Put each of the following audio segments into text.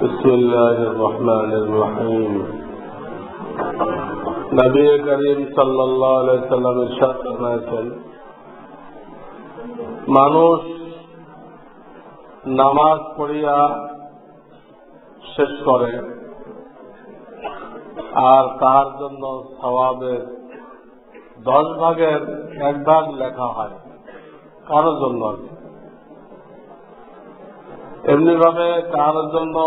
بسم الله الرحمن الرحيم নবী করিম সাল্লাল্লাহু আলাইহি সাল্লাম ইরশাদ ফরমায়েছেন মানুষ নামাজ পড়িয়া শেষ করে আর তার জন্য সওয়াবের দশ ভাগের এক ভাগ লেখা হয় কারোর জন্য আর কি। এমনি ভাবে কারোর জন্য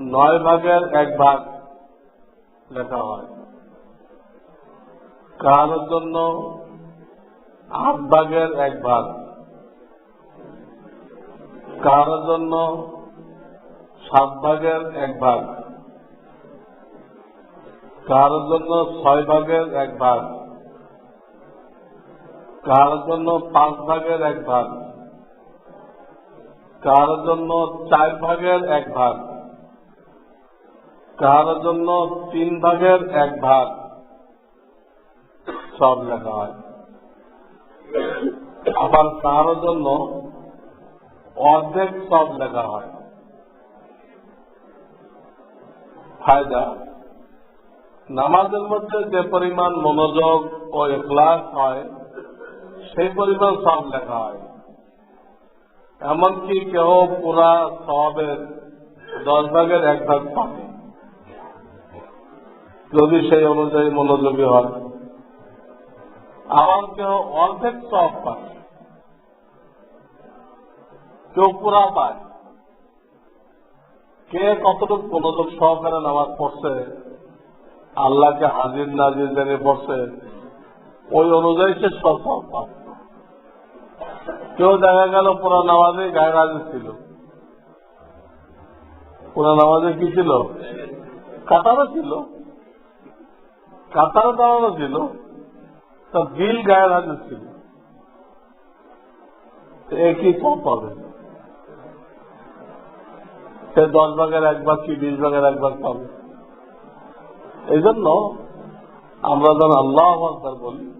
নয় ভাগের এক ভাগ লেখা হয়। কারোর জন্য আট ভাগের এক ভাগ। কারোর জন্য সাত ভাগের এক ভাগ। কারোর জন্য ছয় ভাগের এক ভাগ। কারোর জন্য পাঁচ ভাগের এক ভাগ। কারোর জন্য চার ভাগের এক ভাগ? কারোর জন্য তিন ভাগের এক ভাগ? সব লেখা হয়। আবার কারোর জন্য অর্ধেক সব লেখা হয়? ফায়দা। নামাজের মধ্যে যে পরিমাণ মনোযোগ ও এখলাস হয়, সেই পরিমাণ সব লেখা হয়। এমনকি কেউ পুরা সবের দশ ভাগের এক ভাগ পাবে। যদি সেই অনুযায়ী মনোযোগী হয়। আবার কেউ অর্ধেক সব পায় কেউ পুরা পায়। কে কতটুকু মনোযোগ সহকারে নামাজ পড়ছে, আল্লাহকে হাজির নাজির জেনে পড়ছে, ওই অনুযায়ী সে সব পায় কেউ দেখা গেল পুরো নামাজে গায়ে রাজি ছিল। পুরো নামাজে কি ছিল? কাতারও ছিল। কাতারও দাঁড়ানো ছিল। তার দিল গায়ে রাজি ছিল। একই কম পাবে? সে দশ ভাগের এক ভাগ কি বিশ ভাগের এক ভাগ পাবে? এই জন্য আমরা যখন আল্লাহ বলি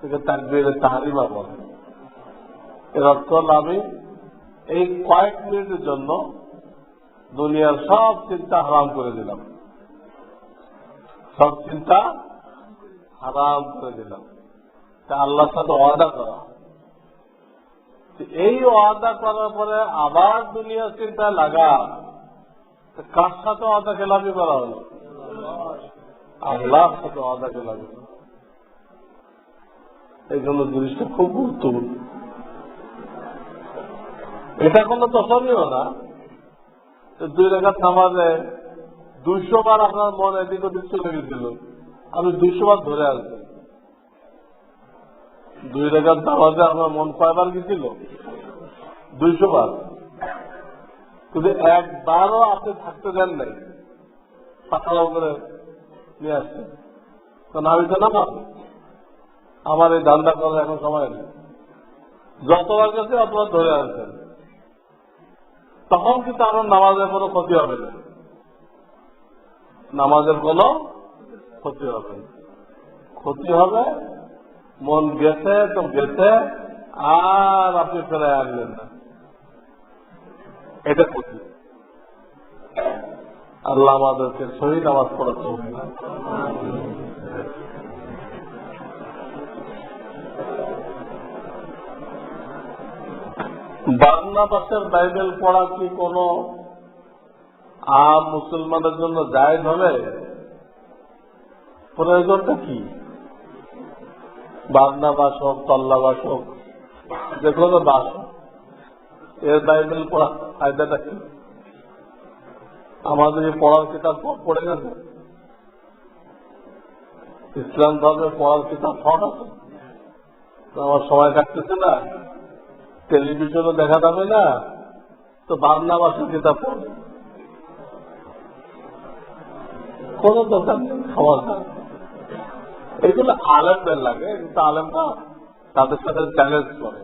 থেকে তাকবীরে তাহারিমা বলে। এর অর্থ হল আমি এই কয়েক মিনিটের জন্য দুনিয়ার সব চিন্তা হারাম করে দিলাম। সব চিন্তা হারাম করে দিলাম। তা আল্লাহর সাথে ওয়াদা করা। এই ওয়াদা করার পরে আবার দুনিয়ার চিন্তা লাগা কার সাথে ওয়াদা খেলাপি করা হলো? আল্লাহর সাথে ওয়াদা খেলাপি। এই জন্য জিনিসটা খুব গুরুত্বপূর্ণ। এটা কোনো দশনীয় না। দুই রেখার নামাজে দুইশো বার আপনার মন এদিক ওদিক চলে গেছিল। আমি দুইশো বার ধরে আসছি দুই রেখার নামাজে আপনার মন কয়বার গেছিল? দুইশো বার। কিন্তু একবারও আপনি থাকতে দেন নাই। পাতলা করে নিয়ে আসছেন। তো না তো না আমার এই ধান্দা করার এখন সময় নেই। যতবার গেছে অতবার ধরে আসছেন তখন কিন্তু আমার নামাজের কোনো ক্ষতি হবে না? নামাজের কোনো ক্ষতি হবে না। ক্ষতি হবে, মন গেছে তো গেছে, আর আপনি ফেরায় আনলেন না। এটা ক্ষতি। আল্লাহ আমাদেরকে শহীদ নামাজ পড়াতে হবে বাংলা ভাষার বাইবেল পড়া কি কোন আম মুসলমানের জন্য জায়জ হবে? প্রয়োজনটা কি? বাংলা বাস হোক, তল্লা বাস হোক, যে কোনো বাসের বাইবেল পড়া ফায়দাটা কি? আমাদের এই পড়ার কিতাব পড়ে গেছে? ইসলাম ধর্মের পড়ার কিতাব ফট আছে। আমার সময় কাটতেছে না। টেলিভিশনও দেখা যাবে না, তো বাংলা ভাষার কিতাব পড়বে কোন দোকান নেই খাওয়ার এগুলো আলেমদের লাগে, কিন্তু আলেমরা তাদের সাথে চ্যালেঞ্জ করে।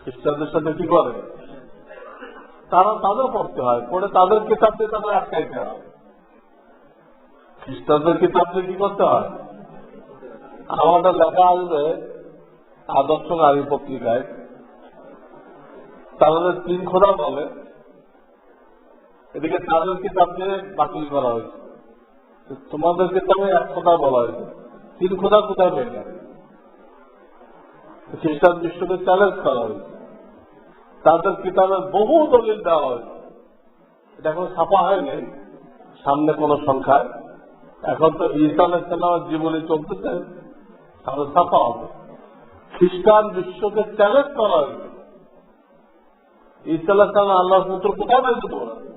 খ্রিস্টানদের সাথে কি করে? তারা তাদের পড়তে হয়, পড়ে তাদের কিতাব দিয়ে তাদের আটকাইতে হয়। খ্রিস্টানদের কিতাব দিয়ে কি করতে হয়? আমাদের লেখা আসবে আদর্শ নারী পত্রিকায়। তাহলে তিন খোদা বলে। এদিকে তাদের কিতাবকে বাতিল করা হয়েছে। তোমাদের কিতাবে এক কথা বলা হয়েছে তিন খোদা কোথায় পেয়ে গেল? খ্রিস্টান বিশ্বকে চ্যালেঞ্জ করা হয়েছে। তাদের কিতাবের বহু দলিল দেওয়া হয়েছে। এটা এখন ছাপা হয়নি সামনে কোন সংখ্যায় এখন তো ঈসা আলাইসাল্লামের জীবনী চলতেছে, তাহলে ছাপা হবে। খ্রিস্টান বিশ্বকে চ্যালেঞ্জ করা হয়েছে। ঈসা আল্লাহর পুত্র কোথায় পেয়েছে তোমরা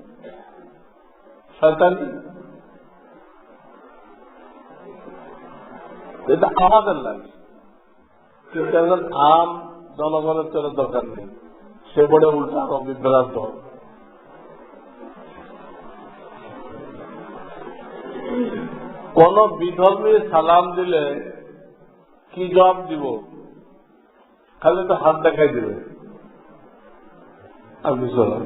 এটা আমাদের লাগে। আম জনগণের চলে দরকার নেই। সে বলে উল্টা আরও বিভ্রান্ত। কোন বিধর্মী সালাম দিলে কি জবাব দিব? খালি তো হাত দেখাই দিবে। আর কিছু না।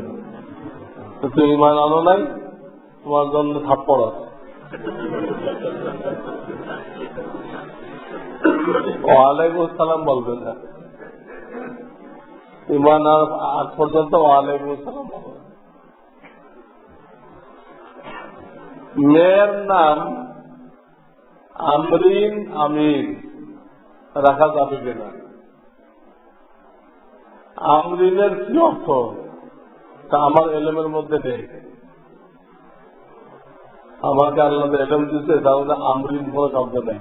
তুমি ইমান আনো নাই, তোমার জন্য থাপ্পড় আছে। ওয়ালাইকুম সালাম বলবেন না। ইমান আর আজ পর্যন্ত ওয়ালাইকুম সালাম মেয়ের নাম আমরিন আমির, রাখা যাবে কিনা? আমরিনের কি অর্থ? তা আমার এলেমের মধ্যে নেই। আমাকে আল্লাহ এলেম দিতে তাহলে আমরিন কোনো শব্দ নেই।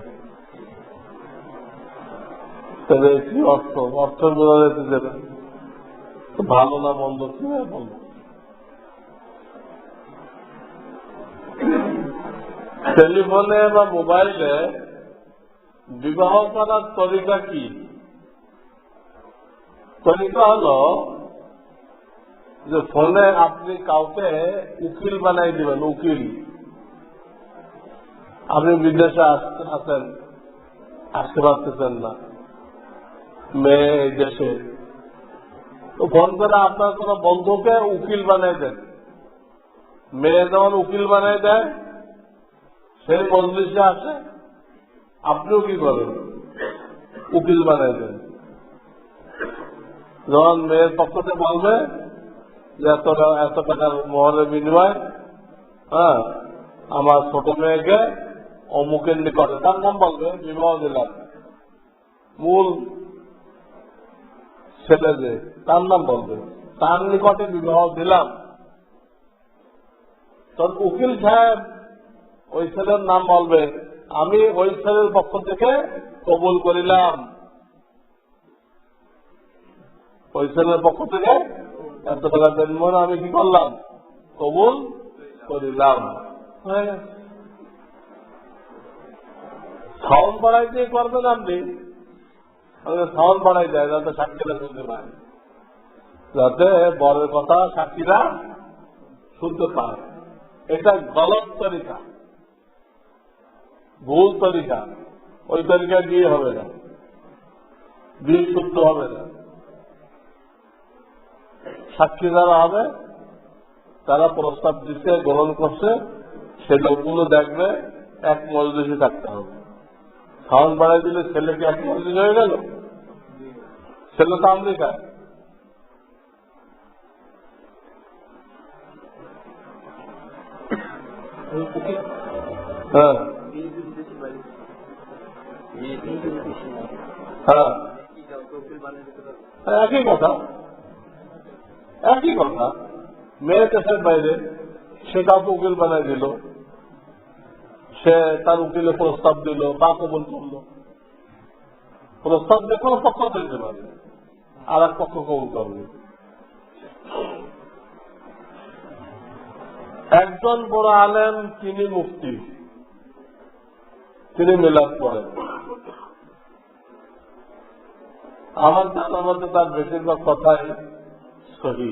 তবে কি অর্থ? অর্থ বোঝা যেতে দেবে ভালো না মন্দ, কি টেলিফোনে বা মোবাইলে বিবাহ করার তরিকা কি? তরিকা হলো যে ফোনে আপনি কাউকে উকিল বানাই দিবেন, উকিল। আপনি বিদেশে আসতে- আছেন, আসতে পারতেছেন না। মেয়ে এই দেশে। তো ফোন করে আপনার কোন বন্ধুকে উকিল বানাই দেন। মেয়ে যেমন উকিল বানাই দেয় সেই মজলিসে আসে। আপনিও কি করেন? উকিল বানাই দেন। যখন মেয়ের পক্ষ থেকে বলবে এত এত টাকার মোহরের বিনিময় হ্যাঁ আমার ছোট মেয়েকে অমুকের নিকটে, তার নাম বলবে বিবাহ দিলাম। মূল ছেলে যে, তার নাম বলবে তার নিকটে বিবাহ দিলাম। তখন উকিল সাহেব, ওই ছেলের নাম বলবে আমি ওই ছেলের পক্ষ থেকে কবুল করিলাম। ওই ছেলের পক্ষ থেকে এত টাকা জন্ম আমি কি করলাম? কবুল করিলাম। সাউন্ড বাড়াইতে করবেন আপনি? সাউন্ড বাড়াই যায় যাতে সাক্ষীরা শুনতে পায়। যাতে বরের কথা সাক্ষীরা শুনতে পায়। এটা গলত তরিকা। ভুল তরিকা। ওই তরিকা দিয়ে হবে না। বিল শুদ্ধ হবে না। সাক্ষী যারা হবে, তারা প্রস্তাব দিচ্ছে গ্রহণ করছে, সে লোকগুলো দেখবে এক মজলিসে থাকতে হবে। সাউন্ড বাড়াই দিলে ছেলেকে এক মজলিস হয়ে গেল? ছেলে তো আমেরিকায়। হ্যাঁ। হ্যাঁ। একই কথা। একই কথা। মেয়ে দেশের বাইরে, সে কাউকে উকিল বানাই দিল, সে তার উকিলে প্রস্তাব দিল, বা কবল করল। প্রস্তাব দিয়ে কোনো পক্ষ দিতে পারে আর এক পক্ষ কবল করবে। একজন বড় আলেম, তিনি মুক্তি তিনি মিলাদ করেন আমার জানার মধ্যে তার বেশিরভাগ কথাই সহি।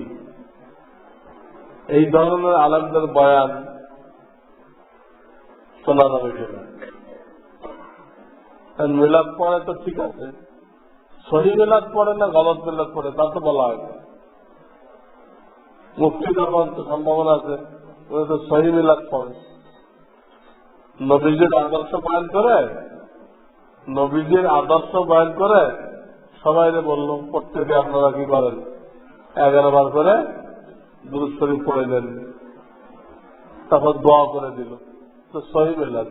এই ধরনের আলমদের বয়ান শোনা যাবে কিনা? মিলাদ পড়ে তো ঠিক আছে। সহি মিলাদ পড়ে না গলত মিলাদ পড়ে, তা তো বলা হয় মুক্তি যখন তো সম্ভাবনা আছে তো সহি মিলাদ পড়ে। নবীজির আদর্শ বয়ান করে, নবীজির আদর্শ বয়ান করে সবাই বলল, প্রত্যেকে আপনারা কি করেন? এগারো বার করে দুরুদ শরীফ পড়ে দেন। তখন দোয়া করে দিল। তো সহি মিলাদ।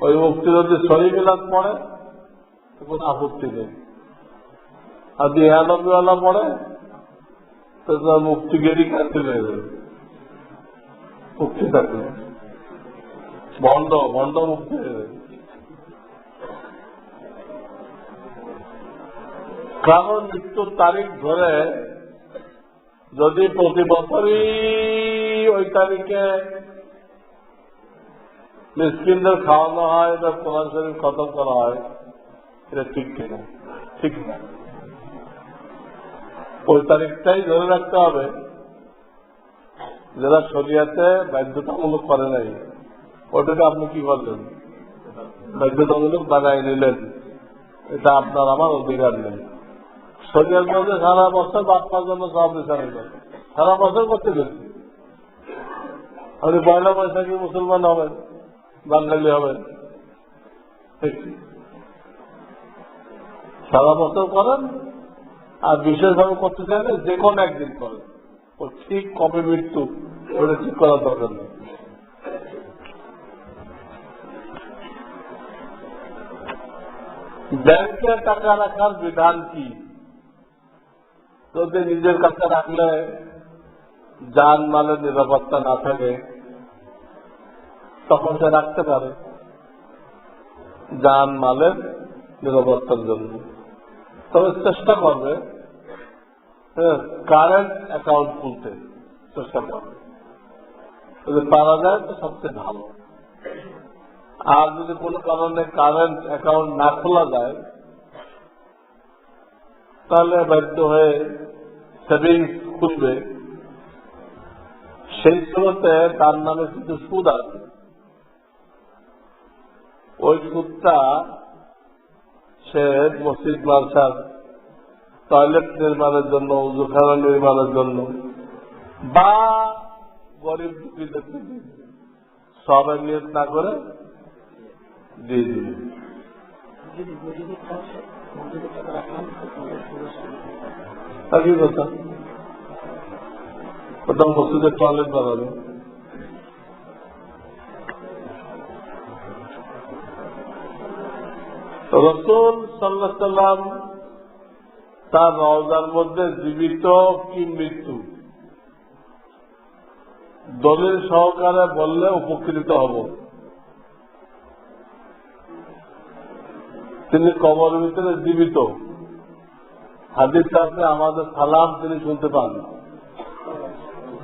ওই মুক্তি যদি সহি মিলাদ পড়ে, তো কোনো আপত্তি নেই। আর যদি এনবিওয়ালা পড়ে, তো তোমার মুক্তি গেরি কাটতে হয়ে যাবে? মুক্তি থাকবে বন্ধ বন্ধ মুক্তি হয়ে যাবে। কারণ মৃত্যুর তারিখ ধরে যদি প্রতি বছরই ওই তারিখে মিসকিনদের খাওয়ানো হয় বা কোরআন শরীফ খতম করা হয়, এটা ঠিক কিনা? ঠিক না ওই তারিখটাই ধরে রাখতে হবে। যারা শরিয়াতে বাধ্যতামূলক করে নাই, ওটাকে আপনি কি করলেন? বাধ্যতামূলক বানাই নিলেন। এটা আপনার আমার অধিকার নেই। শরীরের মধ্যে সারা বছর বাচ্চার জন্য সব বিচারে সারা বছর করতে গেছি। আপনি পয়লা বৈশাখী মুসলমান হবেন, বাঙালি হবেন। সারা বছর করেন, আর বিশেষভাবে করতে চাইলে যে কোনো একদিন করেন। ঠিক কবে মৃত্যু, ওটা ঠিক করার দরকার নেই। ব্যাংকে টাকা রাখার বিধান কি? যদি নিজের কাছে রাখলে যান মালের নিরাপত্তা না থাকে, তখন সে রাখতে পারে। যান মালের নিরাপত্তার জন্য। তবে চেষ্টা করবে কারেন্ট অ্যাকাউন্ট খুলতে চেষ্টা করবে। যদি পারা যায়, তো সবচেয়ে ভালো। আর যদি কোনো কারণে কারেন্ট অ্যাকাউন্ট না খোলা যায়, তাহলে বাধ্য হয়ে সেভিংস খুলবে সেই সময়তে তার নামে কিছু সুদ আছে। ওই সুদটা সে মসজিদ মালসার টয়লেট নির্মাণের জন্য, উজুখানা নির্মাণের জন্য বা গরিব সবাই নিয়ত না করে দিয়ে দিবে। টয়লেট রসুল সাল্লাম তার রওজার মধ্যে জীবিত কি মৃত্যু। দলিল সহকারে বললে উপকৃত হব। তিনি কবর ভিতরে জীবিত। হাদিস সাথে আমাদের সালাম তিনি শুনতে পান।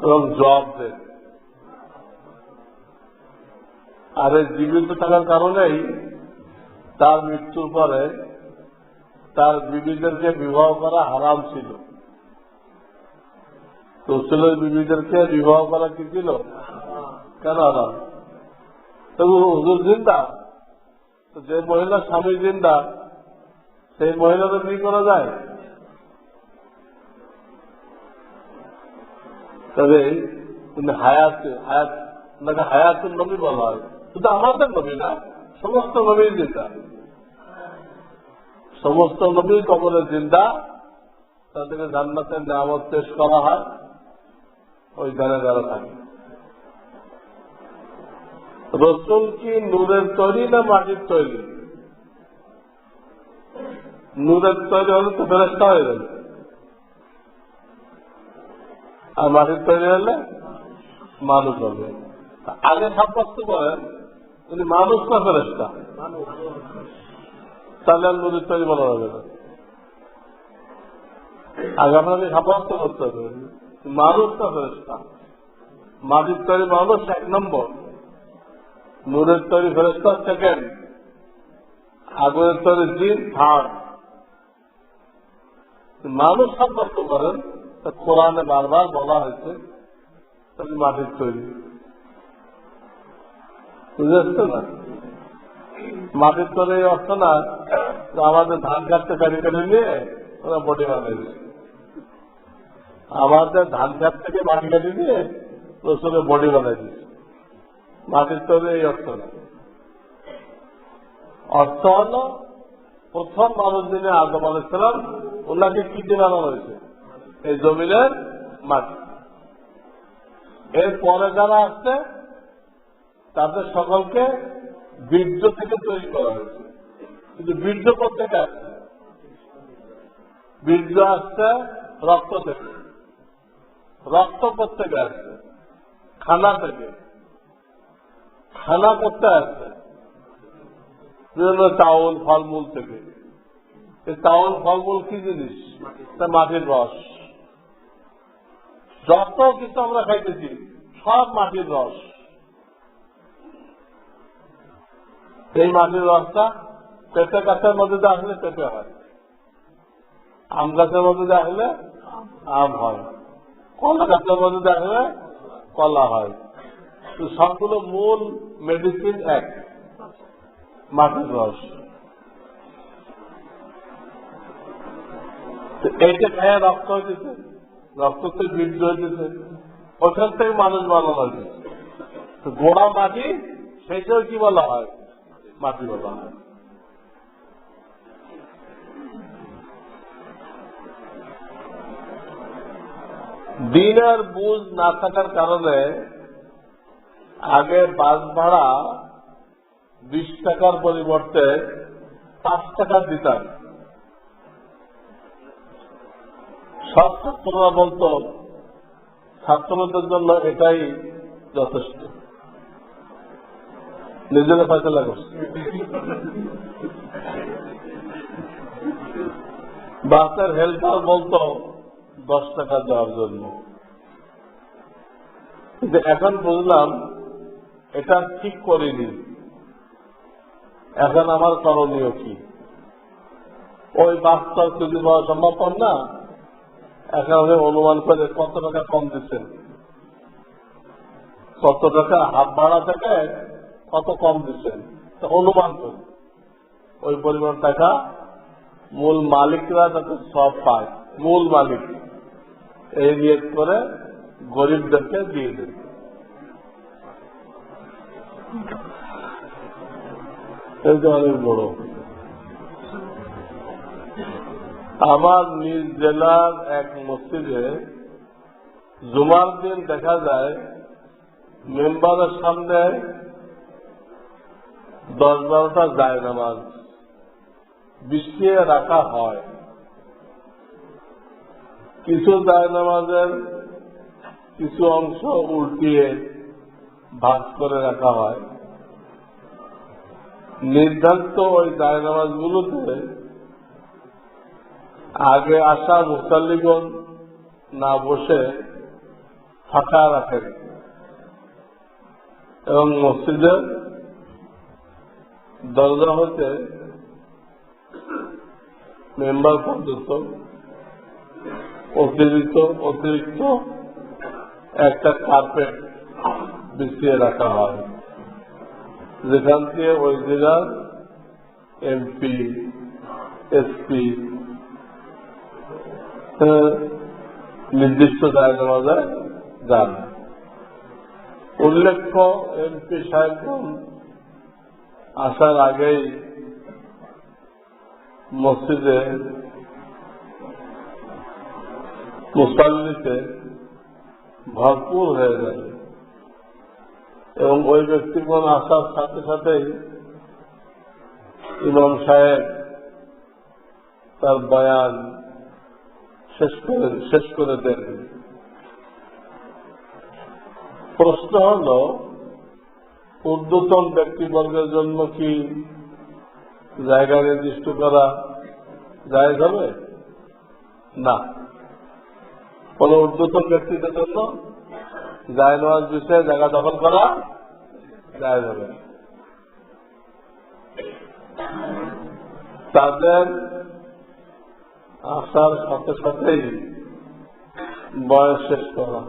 এবং জবাব দেন। আর এই জীবিত থাকার কারণেই তার মৃত্যুর পরে তার বিবিদেরকে বিবাহ করা হারাম ছিল। রসুলের বিবিদেরকে বিবাহ করা কি ছিল? কেন হারাম? তবু হুজুর জিন্দা। যে মহিলা স্বামী জিন্দা, সেই মহিলাদের কি করা যায়? তবে হায়াত হায়াত ওনাকে হায়াতুর নবী বলা হয়। শুধু আমাদের নবী না, সমস্ত নবীর জিন্দা সমস্ত নবী কবরে জিন্দা, তাদেরকে জান্নাতের নামত পেশ করা হয় ওইখানে যারা থাকে। রসুল কি নূরের তৈরি না মাটির তৈরি? নূরের তৈরি হলে তো ফেরস্তা হয়ে যাবে। আর মাটির তৈরি হলে মানুষ হবে। আগে সাব্যস্ত করেন উনি মানুষ না ফেরস্তা তাহলে আর নদীর তৈরি বলা যাবে না। আগে আপনাকে সাব্যস্ত করতে হবে। মানুষ না ফেরস্তা মাটির তৈরি মানুষ এক নম্বর। নূরের তৈরি ফেরস্তা সেকেন্ড আগুনের তৈরি দিন থার্ড মানুষ সাব্যস্ত করেন কোরআনে বারবার বলা হয়েছে মাটির তৈরি। বুঝে আসছে না? মাটির তৈরি এই অর্থ না আমাদের ধান কাটতে কাটি কেটে নিয়ে ওরা বডি বানাইছে। আমাদের ধান কাট থেকে মাটি কাটি নিয়ে রসুনের বডি বানাই দিচ্ছে মাটির তৈরি এই অর্থ না। অর্থ হল, প্রথম মানুষ দিনে আদম আলাইসালাম ওনাকে কি বানানো হয়েছে? এই জমিনের মাটি। এর পরে যারা আসছে তাদের সকলকে বীর্য থেকে তৈরি করা হয়েছে। কিন্তু বীর্য থেকে আসছে বীর্য আসছে রক্ত থেকে। রক্ত থেকে আসছে খানা থেকে। খানা করতে আসছে। চাউল, ফলমূল থেকে। এই চাউল, ফলমূল কি জিনিস? মাটির রস। যত কিছু আমরা খাইতেছি, সব মাটির রস। এই মাটির রসটা পেঁপে গাছের মধ্যে আসলে পেঁপে হয়। আম গাছের মধ্যে আসলে আম হয়। কলা গাছের মধ্যে আসলে কলা হয়। তো সবগুলো মূল মেডিসিন এক, মাটির রস। এইটা খেয়ে রক্ত হইতেছে। রক্ত থেকে বীর্য হইতেছে ওখান থেকে মানুষ বানানো হয়েছে গোড়া মাটি, সেটাও কি বলা হয়? মাটি বলা হয়। দিনের বুঝ না থাকার কারণে আগে বাস ভাড়া বিশ টাকার পরিবর্তে পাঁচ টাকা দিতাম। সব ছাত্ররা বলতো, ছাত্রদের জন্য এটাই যথেষ্ট। নিজেরা ফয়সলা করছে। বাসের হেল্পার বলতো, দশ টাকা দেওয়ার জন্য। কিন্তু এখন বুঝলাম, এটা ঠিক করিনি। এখন আমার করণীয় কি? ওই বাসটা যদি পাওয়া সম্ভব না? আমি অনুমান করে কত টাকা কম দিচ্ছেন? কত টাকা হাফ ভাড়া থেকে কত কম দিচ্ছেন? অনুমান করি ওই পরিমাণ টাকা মূল মালিকরা যাতে সব পায়, মূল মালিক। এই নিয়োগ করে গরিবদেরকে দিয়ে এটা অনেক বড়। আমার নিজ জেলার এক মসজিদে জুমার দিন দেখা যায়, মেম্বারের সামনে দশ বারোটা যায় নামাজ বিছিয়ে রাখা হয়। কিছু যায় নামাজের, কিছু অংশ উল্টিয়ে ভাগ করে রাখা হয়। নির্ধারিত ওই জায়নামাজ গুলোতে আগে আসা মুসাল্লিগণ না বসে ফাঁকা রাখেন এবং মসজিদের দরজা হতে মেম্বার পর্যন্ত অতিরিক্ত অতিরিক্ত একটা কার্পেট বিছিয়ে রাখা হয়। যেখান থেকে ওই জেলার এমপি, এসপি নির্দিষ্ট জায়গা যান। উল্লেখ্য এমপি সাহেবগণ আসার আগেই মসজিদে মুসাল্লিতে ভরপুর হয়ে যায় এবং ওই ব্যক্তিগণ আসার সাথে সাথেই ইমাম সাহেব তার বয়ান শেষ করে শেষ করে দেন। প্রশ্ন হল, ঊর্ধ্বতন ব্যক্তিবর্গের জন্য কি জায়গা নির্দিষ্ট করা যায় হবে? না। কোন ঊর্ধ্বতন ব্যক্তিদের জন্য যায় নেওয়ার বিষয়ে জায়গা দখল করা যায় যাবে তাদের আসার সাথে সাথেই বয়স শেষ করা।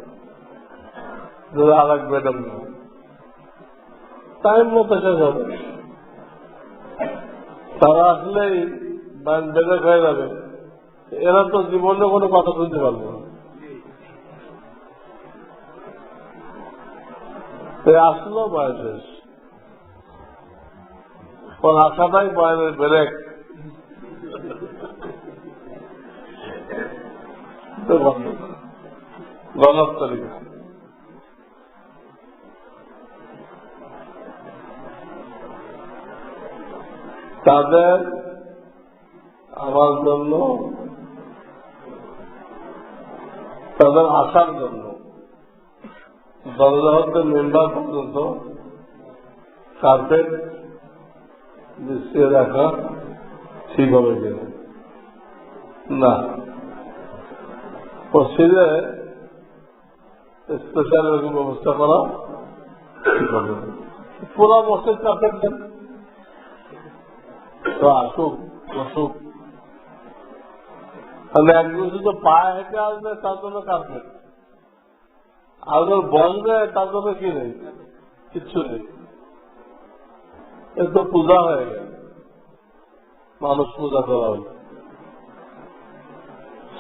আর এক বেতন টাইম মতো শেষ হবে। তারা আসলেই বেদক হয়ে যাবে এরা তো জীবনে কোনো কথা শুনতে পারবে না। আসলো বয়স শেষ। ওর আশাটাই বয়সের ব্রেক তাদের আমার জন্য, তাদের আসার জন্য দরজা মেম্বার পর্যন্ত কার্পেট দৃষ্টি রাখা ঠিক হবে না। মসজিদে স্পেশাল ব্যবস্থা করা। পুরো মসজিদ কার্পেট দেন। তো আসুক, বসুক। তাহলে একজন শুধু পায়ে হেঁটে আসবে, তার জন্য কার্পেট আর বসবে তার জন্য কি নেই? কিচ্ছু নেই। এ তো পূজা হয়ে গেল। মানুষ পূজা করা হল।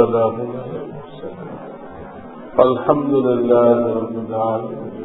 عليكم الحمد لله رب العالمين